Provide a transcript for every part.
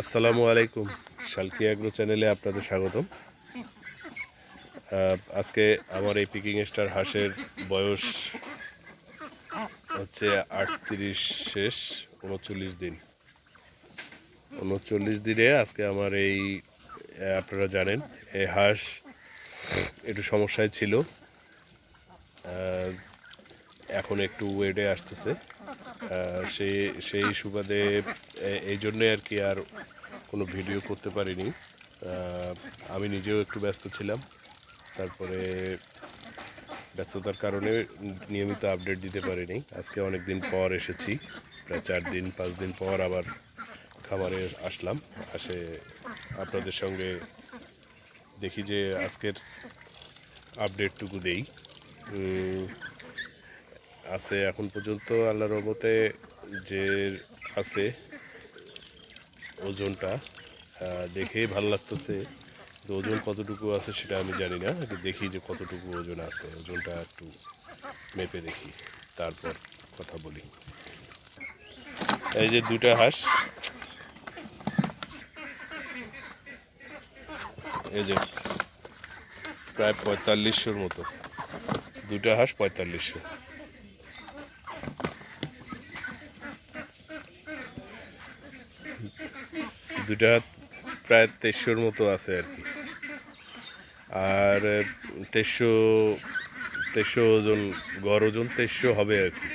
আসসালামু আলাইকুম। শালকি অ্যাগ্রো চ্যানেলে আপনাদের স্বাগতম। আজকে আমার এই পিকিং স্টার হাঁসের বয়স হচ্ছে আটত্রিশ শেষ, উনচল্লিশ দিন। উনচল্লিশ দিনে আজকে আমার এই আপনারা জানেন, এই হাঁস একটু সমস্যায় ছিল। এখন একটু ওয়েটে আসতেছে। সেই সেই সুবাদে এই জন্যে আর কি আর কোনো ভিডিও করতে পারিনি। আমি নিজেও একটু ব্যস্ত ছিলাম। তারপরে ব্যস্ততার কারণে নিয়মিত আপডেট দিতে পারিনি। আজকে অনেক দিন পর এসেছি। প্রায় চার দিন, পাঁচ দিন পর আবার খামারে আসলাম। আসে আপনাদের সঙ্গে দেখি যে আজকের আপডেটটুকু দেই। আছে, এখন পর্যন্ত আল্লাহর রহমতে যে আছে ওজনটা দেখেই ভালো লাগতেছে তো ওজন কতটুকু আছে সেটা আমি জানি না, একটু দেখি যে কতটুকু ওজন আছে, ওজনটা একটু মেপে দেখি, তারপর কথা বলি। এই যে দুটা হাঁস, এই যে প্রায় পঁয়তাল্লিশশোর মতো, দুটা হাঁস পঁয়তাল্লিশশো। দুটা প্রায় তেইশশোর মতো আছে আর কি। আর তেইশশো তেইশশো ওজন, গড় ওজন তেইশশো হবে আর কি।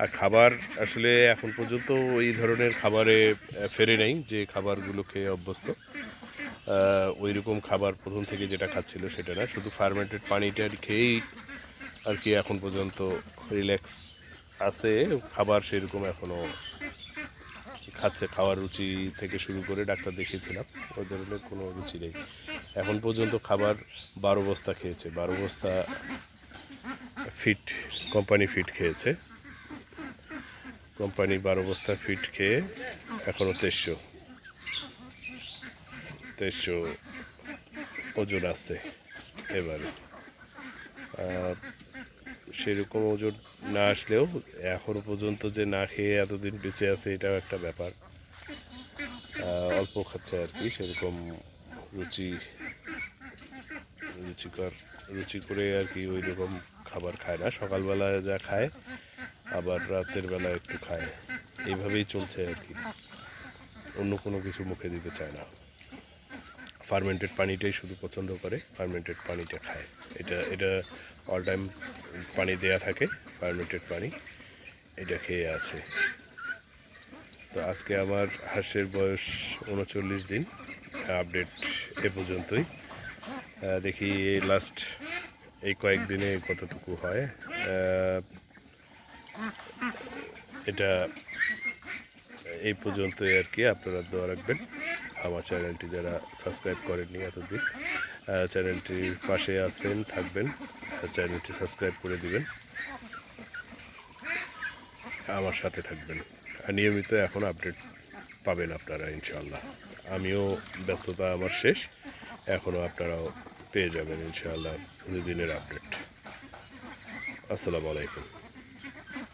আর খাবার আসলে এখন পর্যন্ত ওই ধরনের খাবারে ফেরে নেই, যে খাবারগুলো খেয়ে অভ্যস্ত। ওই রকম খাবার প্রথম থেকে যেটা খাচ্ছিল সেটা না, শুধু ফার্মেন্টেড পানিটা খেয়েই আর কি এখন পর্যন্ত রিল্যাক্স আছে, খাবার সেরকম এখনও খাচ্ছে, খাওয়ার রুচি থেকে শুরু করে ডাক্তার দেখিয়েছিলাম, ওই ধরনের কোনো রুচি নেই। এখন পর্যন্ত খাবার বারো বস্তা খেয়েছে, বারো বস্তা ফিট, কোম্পানি ফিট খেয়েছে। কোম্পানি বারো বস্তা ফিট খেয়ে এখনও তেইশশো তেইশশো ওজন আছে, এভারেজ। সেরকম ওজন না আসলেও এখনও পর্যন্ত যে না খেয়ে এতদিন বেঁচে আছে, এটাও একটা ব্যাপার। অল্প খাচ্ছে আর কি, সেরকম রুচি, রুচিকর, রুচি করে আর কি ওই রকম খাবার খায় না। সকালবেলা যা খায়, আবার রাতের বেলা একটু খায়। এইভাবেই চলছে আর কি। অন্য কোনো কিছু মুখে দিতে চায় না। ফার্মেন্টেড পানিটাই শুধু পছন্দ করে, ফার্মেন্টেড পানিটা খায়। এটা এটা অল টাইম পানি দেয়া থাকে, ফার্মেন্টেড পানি। এটা খেয়ে আছে। তো আজকে আমার হাঁসের বয়স উনচল্লিশ দিন আপডেট এ পর্যন্তই। দেখি লাস্ট এই কয়েকদিনে কতটুকু হয়। এটা এই পর্যন্তই আর কি, আপনারা দোয়া রাখবেন। আমার চ্যানেলটি যারা সাবস্ক্রাইব করেননি এতদিন চ্যানেলটির পাশে আছেন, থাকবেন চ্যানেলটি সাবস্ক্রাইব করে দিবেন। আমার সাথে থাকবেন। আর নিয়মিত এখন আপডেট পাবেন আপনারা ইনশাল্লাহ আমিও ব্যস্ততা আমার শেষ, এখনও আপনারাও পেয়ে যাবেন, ইনশাআল্লাহ, দুদিনের আপডেট। আসসালামু আলাইকুম।